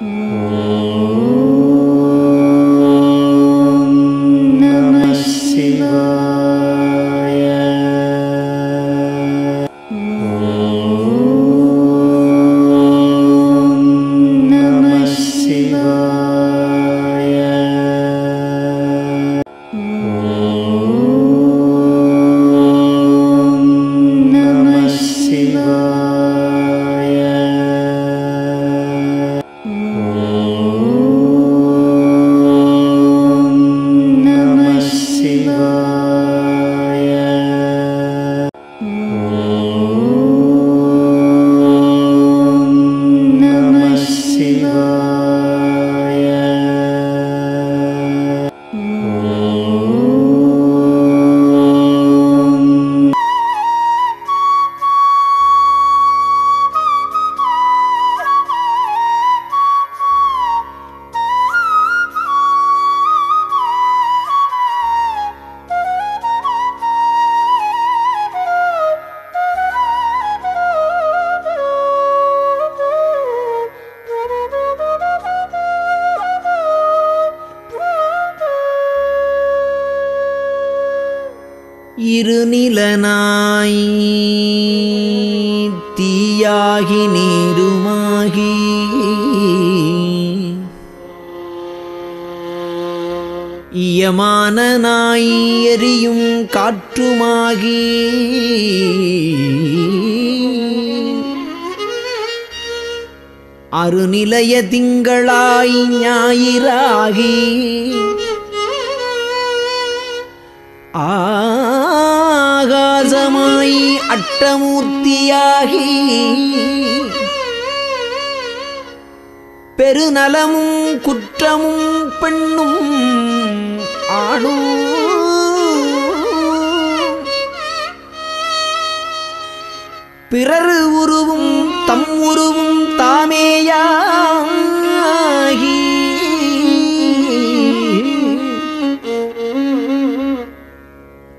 嗯。நிலனாய். தீயாகி நீருமாகி. இயமான எரியும் காற்றுமாகி. அருநிலைய திங்களாய் ஞாயிறாகி. ஆ பிரகாசமாய் அட்டமூர்த்தியாகி பெருநலமும் குற்றமும் பெண்ணும் ஆணும் பிறர் உருவும் தம் உருவும் தாமேயா.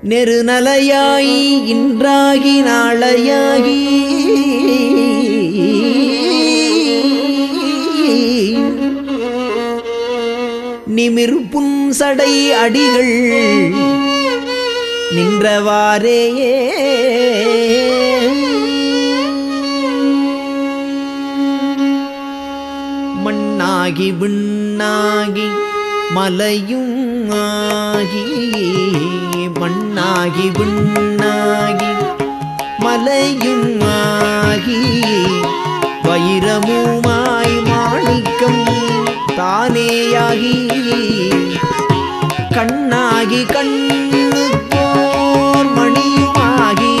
நெருநலையாயி இன்றாகி நாளையாகி. நிமிர் புன்சடை அடிகள் நின்றவாறேயே. மண்ணாகி விண்ணாகி மலையும் ஆ மண்ணாகி மண்ணாகி விண்ணாகி மலையும் ஆகி வைரமுமாய் மாணிக்கம் தானேயாகி கண்ணாகி கண்ணு போர் மணியுமாகி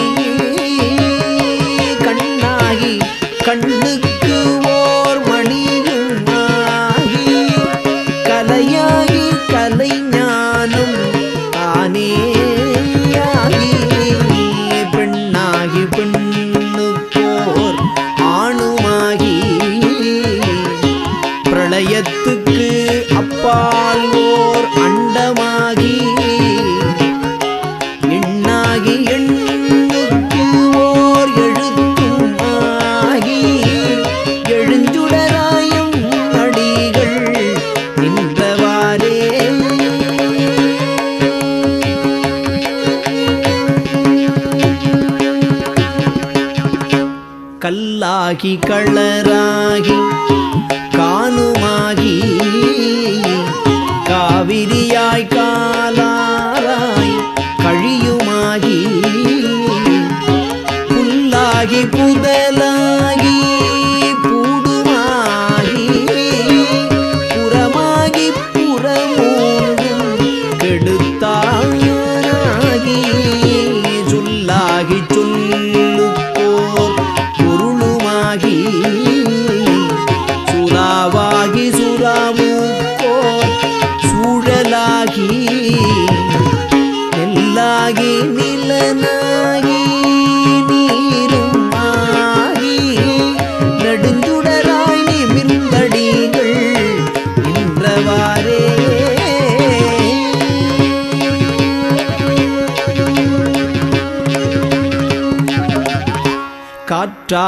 கண்ணாகி கண்ணு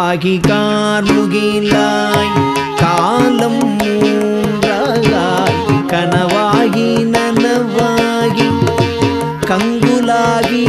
காகி கார்முகிலாய் காலம் மூன்றாய் கனவாகி நனவாகி கங்குலாகி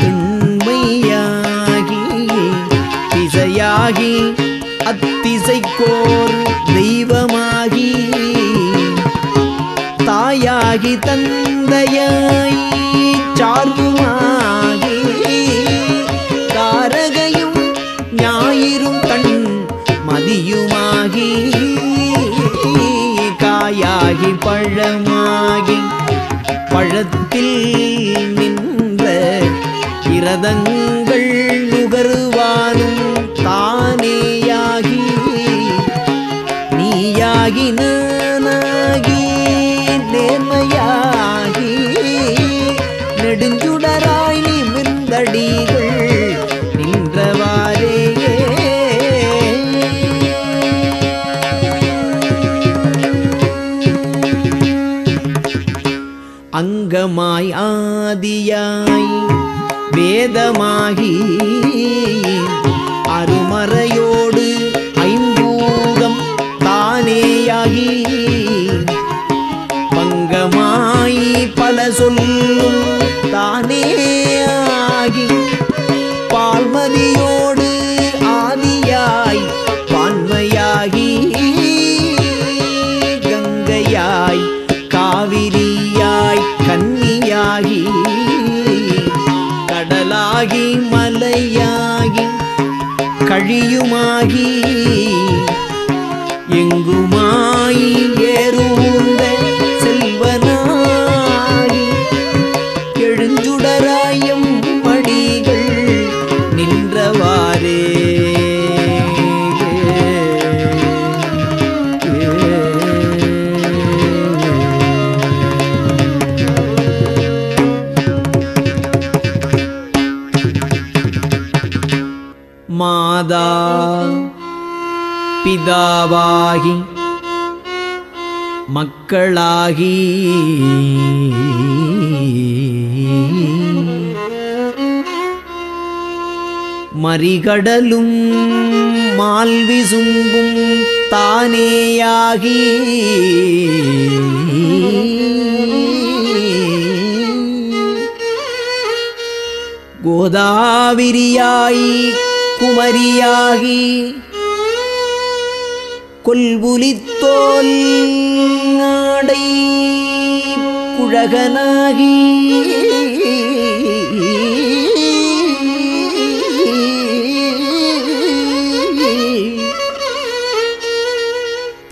திண்மையாகி திசையாகி அத்திசைக்கோர் தெய்வமாகி தாயாகி தந்தையாய் சார்புமாகி தாரகையும் ஞாயிறும் தன் மதியுமாகி காயாகி பழமாகி பழத்தில் மூலமாய் ஆதியாய் வேதமாகி அருமறையோடு ஐம்பூதம் தானேயாகி பங்கமாய் பல சொல்லும் தானேயாகி பால்மதியோடு கழியுமாகி எங்குமாய் பிதாவாகி மக்களாகி. மறிகடலும் மால்விசும்பும் தானேயாகி. கோதாவிரியாய் குமரியாகி. கொல்புலித்தோல் நாடை குழகனாகி.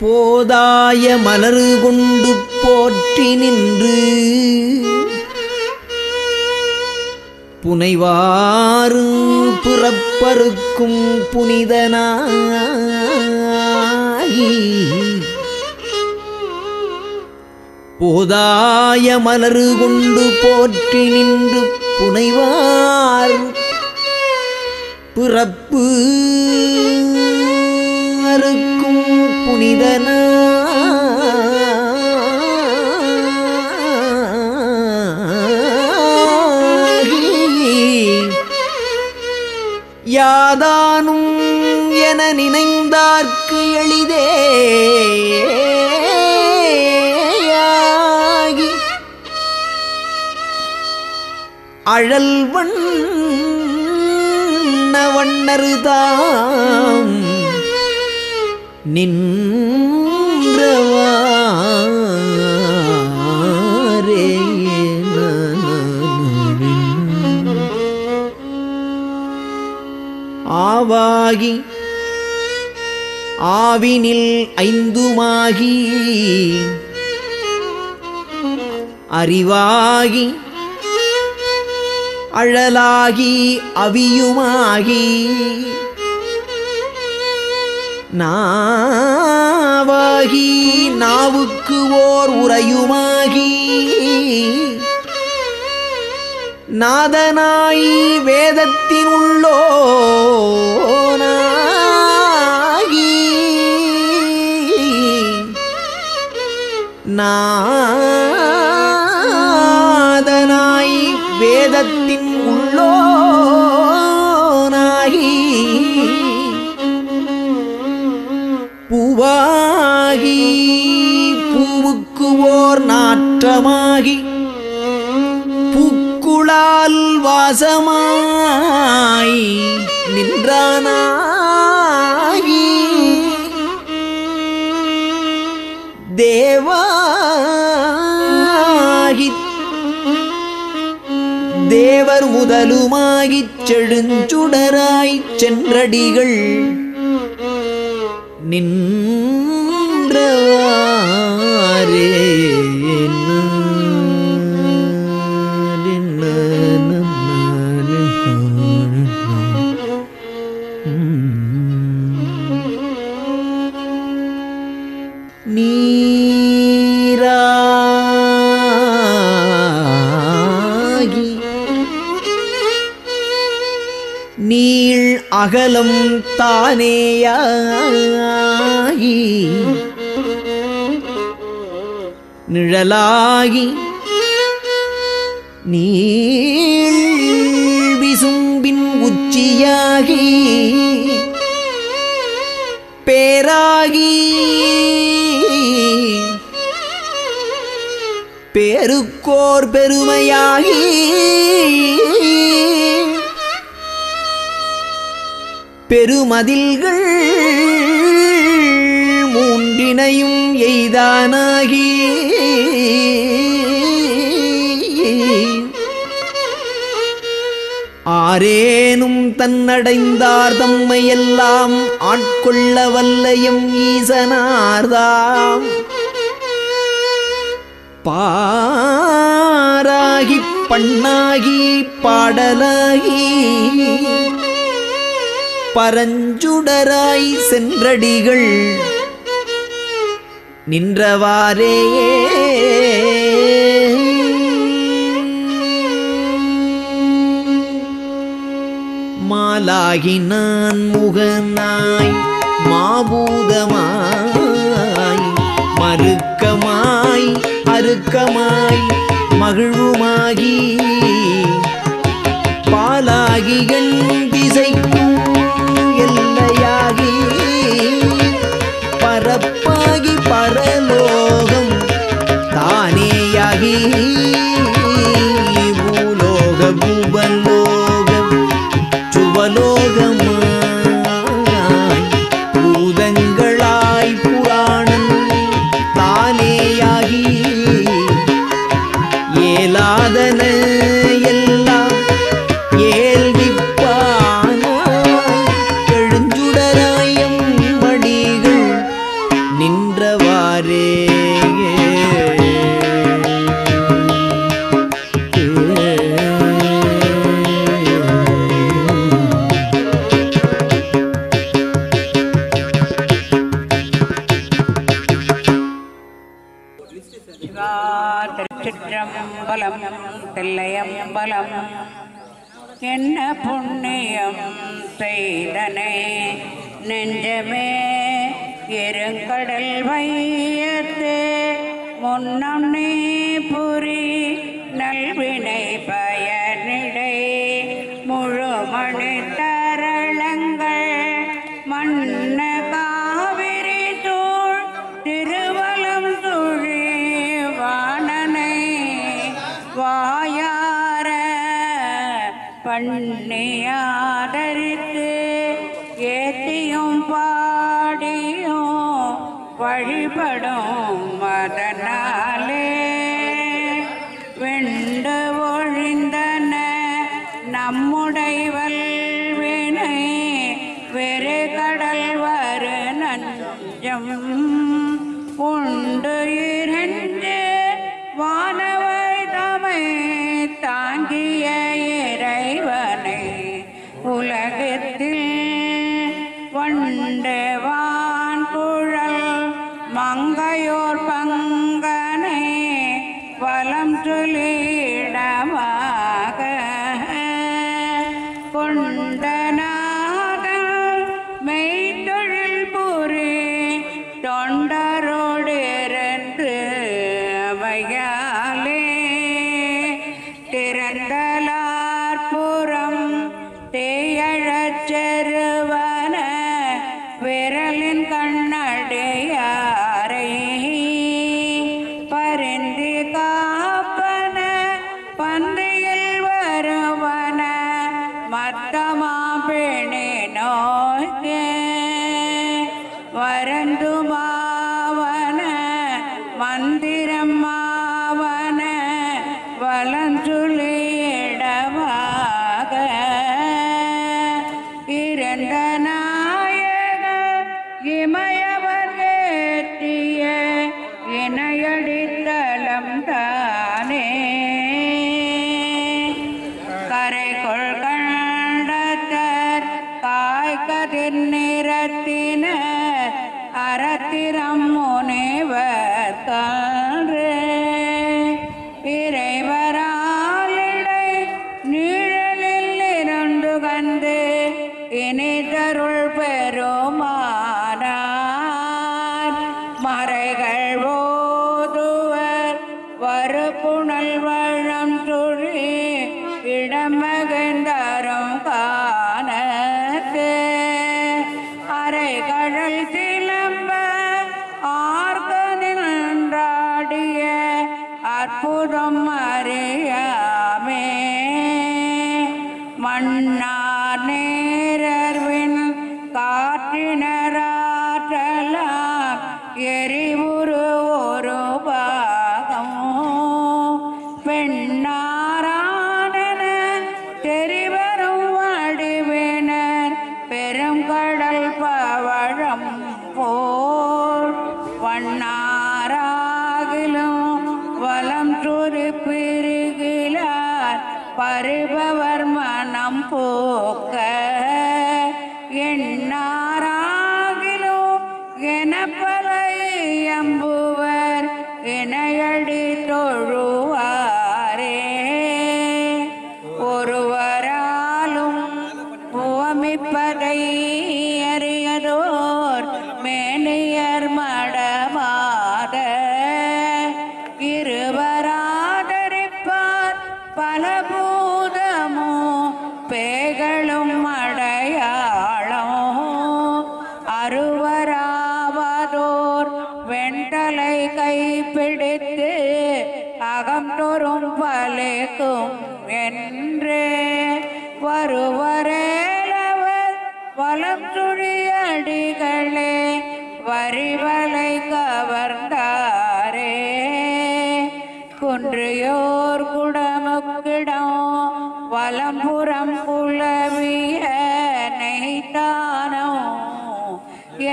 போதாய மலர் கொண்டு போற்றி நின்று. புனைவாறு பிறப்பருக்கும் புனிதனா. போதாய மலரு கொண்டு போற்றி நின்று புனைவார். பிறப்பு அறுக்கும் புனிதனாகி யாதானும் என நினைந்த அழல் வண்ண வண்ணருதாம். நின்றவாரே ஆவாகி ஆவினில் ஐந்துமாகி அறிவாகி அழலாகி அவியுமாகி. நாவாகி நாவுக்கு ஓர் உரையுமாகி நாதனாய் வேதத்தின் உள்ளோனாகி. நாதனாய் வேதத்தின் பூரணமாகி பூக்குழால் வாசமாய் நின்றானாகி. தேவாகி தேவர் முதலுமாகிச் செழுஞ்சுடராய்ச் சென்றடிகள் நின் அகலம் தானேயாகி நிழலாகி நீசும்பின் உச்சியாகி பேராகி பேருக்கோர் பெருமையாகி பெருமதில்கள் மூன்றினையும் எய்தானாகி. ஆரேனும் தன்னடைந்தார் தம்மையெல்லாம் ஆட்கொள்ள வல்லையும் ஈசனார்தாம். பாராகி பண்ணாகி பாடலாகி பரஞ்சுடராய் சென்றடிகள். நின்றவாறே. மாலாகி நான் முகனாய் மாபூதமாய் மறுக்கமாய் அருக்கமாய் மகிழ்வுமாகி பாலாகி என் திசைக்கு நீ முழுமணி மன்ன காவிரி தூள் திருவலம் சுழி வாணனை வாயார பண்ணியாதரித்து ஏத்தியும் பாடியும் வழிபடும் மங்கையோர் மந்திரம் திகழல் சிலம்ப ஆர்க நின்றாடிய அற்புதம் அறிய roro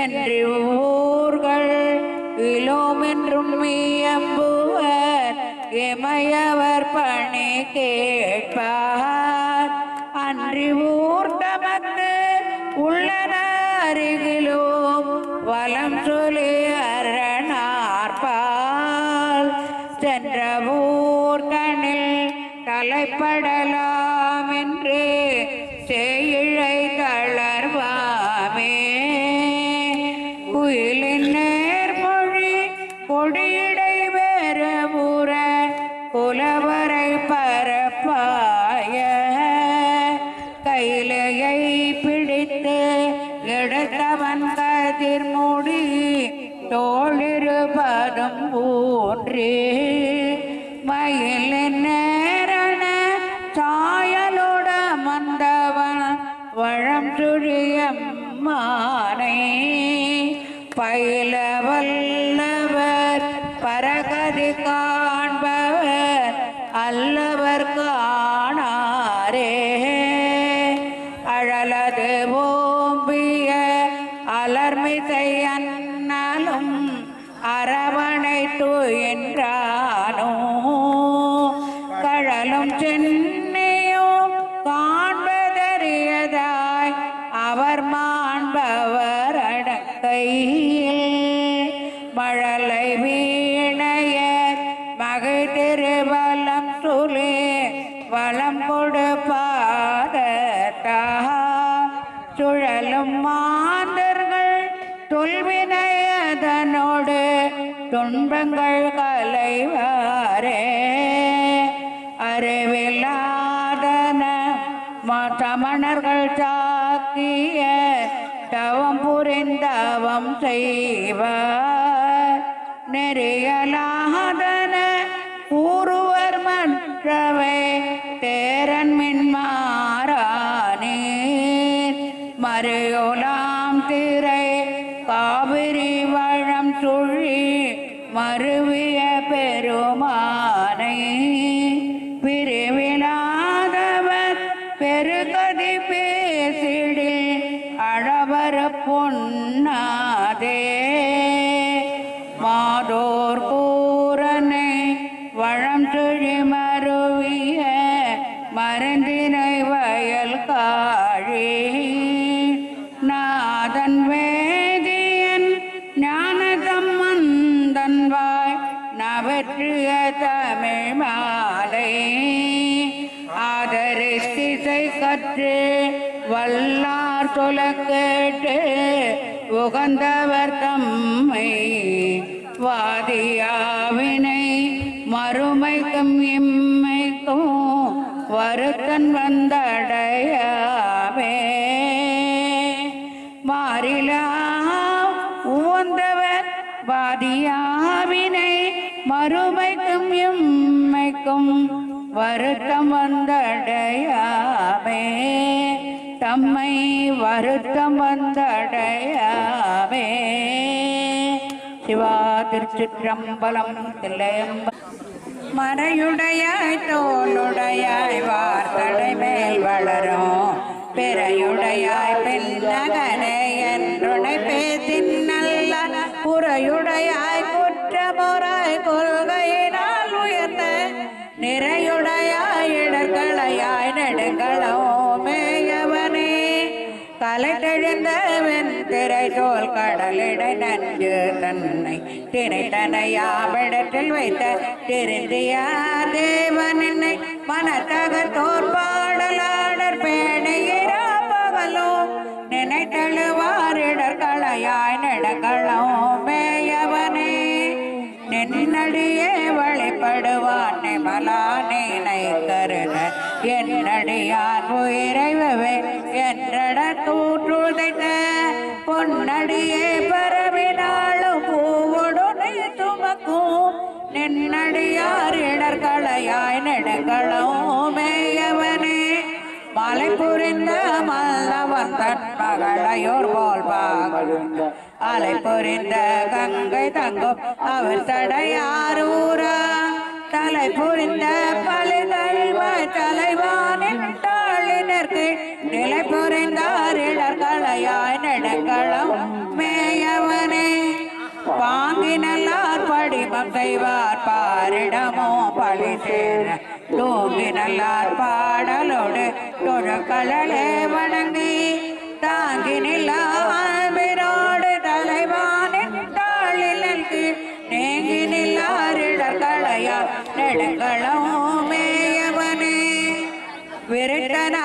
அன்றி ஊர்கள் இலோமென்றும் இயம்புவர் எமையவர் பணி கேட்பார். திருபதம் ஊன்றே பரம்பொடு பாதத்தா. சுழலும் மாந்தர்கள் தொல்வினையதனோடு துன்பங்கள் கலைவாரே அறிவில்லாதன சமணர்கள் தாக்கிய தவம் புரிந்தவம் செய்வார். நெறியலாத மற்றவை தேரன் மின்மாறானீர் மறையோலாம் திரை காவிரி வழம் சுழி மறுவிய பெருமானை. பிரிவிலாதவர் பெருகதி பேசிடில் அழவர் பொன்னாதே. உகந்தவர் தம்மை வாதியாவினை மறுமைக்கும் இம்மைக்கும் வருத்தன் வந்தடையாவே மாறிலா உவந்தவர் வாதியாவினை மறுமைக்கும் இம்மைக்கும் வருத்தம் வந்தடையாமே வருத்தம் வந்தடையாமே சிவா திருச்சிற்றம்பலம் தில்லையம்ப மறையுடையாய் தோளுடையாய் வார்த்தடை மேல் வளரும். பிறையுடையாய் பெண்ணகனே என்றுடை பேசின் நல்ல புறையுடையாய் குற்றமுறாய் கொள்கையினால் உயர்ந்த நிறைய தோல் கடலிட நஞ்சு தன்னை திரைத்தனையாவிடத்தில் வைத்த திருந்தியா தேவனின்னை மனத்தக தோற்பாடலாடர் பாடலாடர் பேணையிரா பகலோ நினைத்தழுவாரிடர் களையாய் நெடுங்களோ மேயவனே. நின்னடியே வழிபடுவான் நிமலா நீனை கருத என்னடியான் பொன்னடியே பரவினாலும் பூவுடனே துமக்கும். நின்னடியார் இடர்களையாய் நெடுங்களோ மேயவனே மலை புரிந்த மல்லவன் தன் மகளையோர் போல் பாகழுந்த அலை புரிந்த கங்கை தங்கும் அவர் தடையாரூரா தலை புரிந்த பலிதழ்வாய் தலைவானின் தாளினருக்கு நிலை புரிந்தார் இடர் இடர்களையாய் நடக்கலாம் மேயவனே பாங்கினல்லார் படிமம் செய்வார் பாரிடமோ பழி சேர தூங்கினல்லார் பாடலோடு தொழக்கலே வணங்கி தாங்கி நில்லாவினோடு தலைவானின் தாளிலுக்கு நீங்கி நில்லாரிடர்களையா நெடுங்களோ மேயவனே. விருட்டனா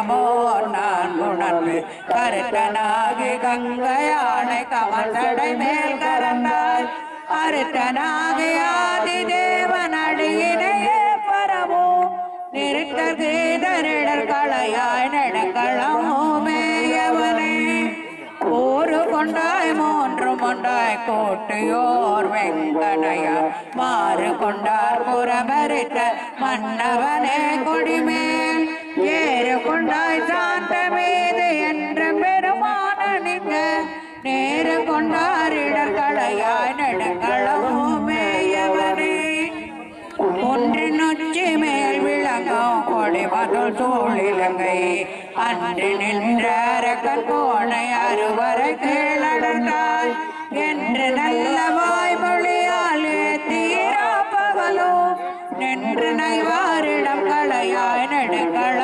வேதமோ நான் உணர்ந்து கருத்தனாகி கங்கையானை கமந்தடை மேல் கரந்தாய் அருத்தனாகி ஆதி தேவனடியினையே பரவோ பரமோ நிறுத்தர் களையாய் நெடுங்களோ மேயவனே ஒரு கொண்டாய் மூன்று கொண்டாய் கோட்டையோர் வெங்கனையா மாறு கொண்டார் புறமரித்த மன்னவனே கொடிமே ஏறு கொண்டாய் சாந்த மேது என்ற பெருமான நீங்க. நேரு கொண்டாரிடர் களையாய் நெடுங்களவும் ஒன்றின் உச்சி மேல் விளங்கும் கொடி மதுள் சூழிலங்கை அன்று நின்ற அரக்கன் கோணை அறுவரை கீழடந்தாய் என்று நல்ல வாய்மொழியாலே தீரா பகலோ நின்று நைவாரிடம் களையாய் நெடுங்களோ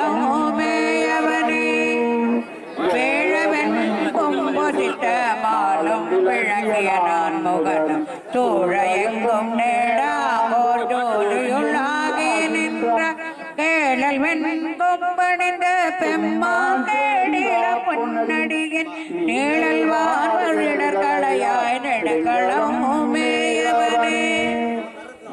நீழல் வார்வழிடர் களையாய் மேயவனே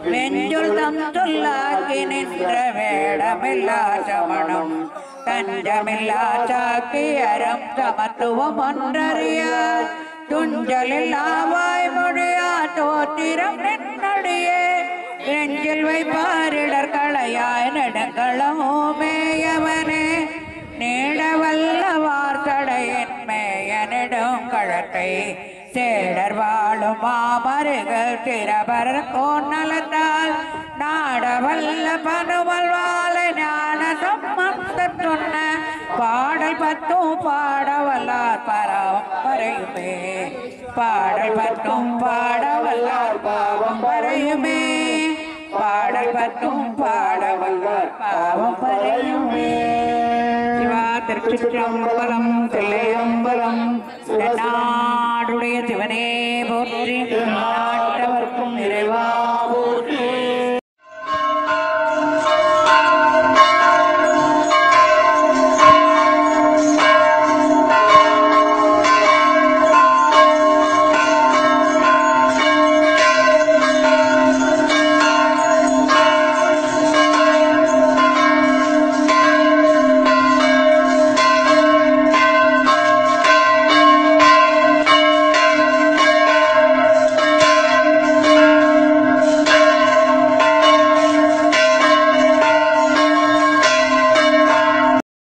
வெஞ்சொல் தம் சொல்லாக்கி நின்ற வேடமில்லா சமணம் தஞ்சமில்லா சாக்கியரம் சமத்துவம் ஒன்றறியார். துஞ்சலில்லா வாய்மொழியா தோத்திரம் நின்னடியே. நெஞ்சில் வைப்பாரிடர் நெடுங்களமோ மேயவனே நீடவல்ல மேயனிடும் கழத்தை சேடர் வாழும் மாமருகள் திரபர கோநலத்தால் நாடவல்ல பனுமல் வாழ ஞான சம்பந்த பாடல் பத்தும் பாடவல்லார் பராவம் பறையுமே பாடல் பத்தும் பாடவல்லார் பாவம் பறையுமே பாடல் பத்தும் பாடவல்லார் பாவம் பறையுமே சிவா திருச்சிற்றம்